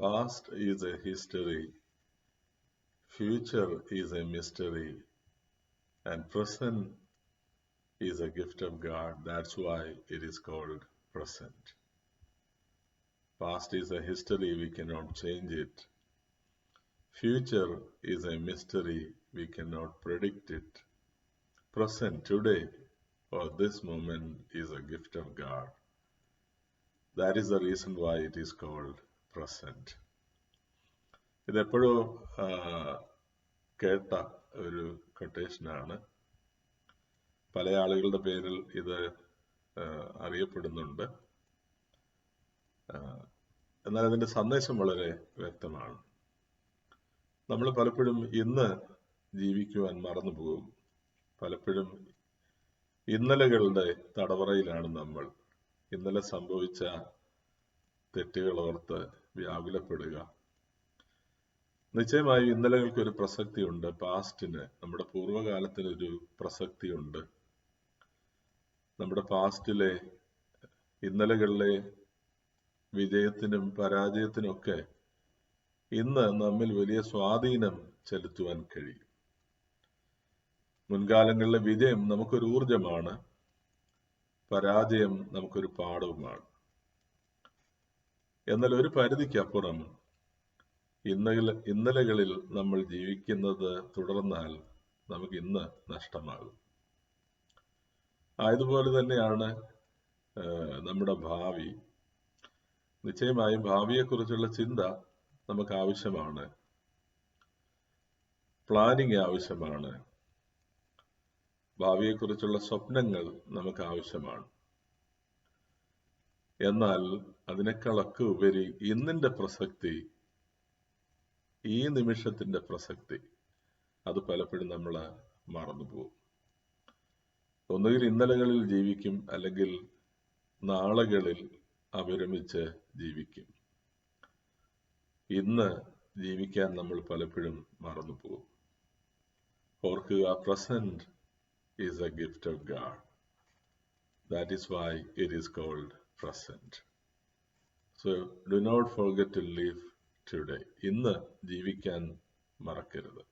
Past is a history, future is a mystery, and present is a gift of God. That's why it is called present. Past is a history, we cannot change it. Future is a mystery, we cannot predict it. Present today or this moment is a gift of God. That is the reason why it is called present. ഇതെപ്പോഴും കേട്ട ഒരു കൊട്ടേഷനാണ് പല ആളുകളുടെ പേരിൽ ഇത് അറിയപ്പെടുന്നുണ്ട്. എന്നാൽ അതിന്റെ സന്ദേശം വളരെ വ്യക്തമാണ്. നമ്മൾ പലപ്പോഴും ഇന്ന് ജീവിക്കുവാൻ മറന്നു പോകും പലപ്പോഴും ഇന്നലകളുടെ തടവറയിലാണ് നമ്മൾ. ഇന്നലെ സംഭവിച്ച തെറ്റുകൾ ഓർത്ത് വ്യാകുലപ്പെടുക. നിശ്ചയമായും ഇന്നലകൾക്ക് ഒരു പ്രസക്തിയുണ്ട്. പാസ്റ്റിന് നമ്മുടെ പൂർവകാലത്തിന് ഒരു പ്രസക്തിയുണ്ട്. നമ്മുടെ പാസ്റ്റിലെ ഇന്നലകളിലെ വിജയത്തിനും പരാജയത്തിനും ഒക്കെ ഇന്ന് നമ്മിൽ വലിയ സ്വാധീനം ചെലുത്തുവാൻ കഴിയും. മുൻകാലങ്ങളിലെ വിജയം നമുക്കൊരു ഊർജമാണ് പരാജയം നമുക്കൊരു പാഠവുമാണ്. എന്നാൽ ഒരു പരിധിക്കപ്പുറം ഇന്നലെ ഇന്നലകളിൽ നമ്മൾ ജീവിക്കുന്നത് തുടർന്നാൽ നമുക്ക് ഇന്ന് നഷ്ടമാകും. ആയതുപോലെ തന്നെയാണ് നമ്മുടെ ഭാവി. നിശ്ചയമായും ഭാവിയെക്കുറിച്ചുള്ള ചിന്ത നമുക്ക് ആവശ്യമാണ്. പ്ലാനിങ് ആവശ്യമാണ്. ഭാവിയെക്കുറിച്ചുള്ള സ്വപ്നങ്ങൾ നമുക്ക് ആവശ്യമാണ്. എന്നാൽ അതിനേക്കാളൊക്കെ ഉപരി ഇന്നിന്റെ പ്രസക്തി ഈ നിമിഷത്തിന്റെ പ്രസക്തി അത് പലപ്പോഴും നമ്മൾ മറന്നുപോകും ഒന്നുകിൽ ഇന്നലകളിൽ ജീവിക്കും അല്ലെങ്കിൽ നാളുകളിൽ അവിരമിച്ച് ജീവിക്കും. ഇന്ന് ജീവിക്കാൻ നമ്മൾ പലപ്പോഴും മറന്നുപോകും ഓർക്കുക present is a gift of God that is why it is called present. So do not forget to live today. ഇന്ന് ജീവിക്കാൻ മറക്കരുത്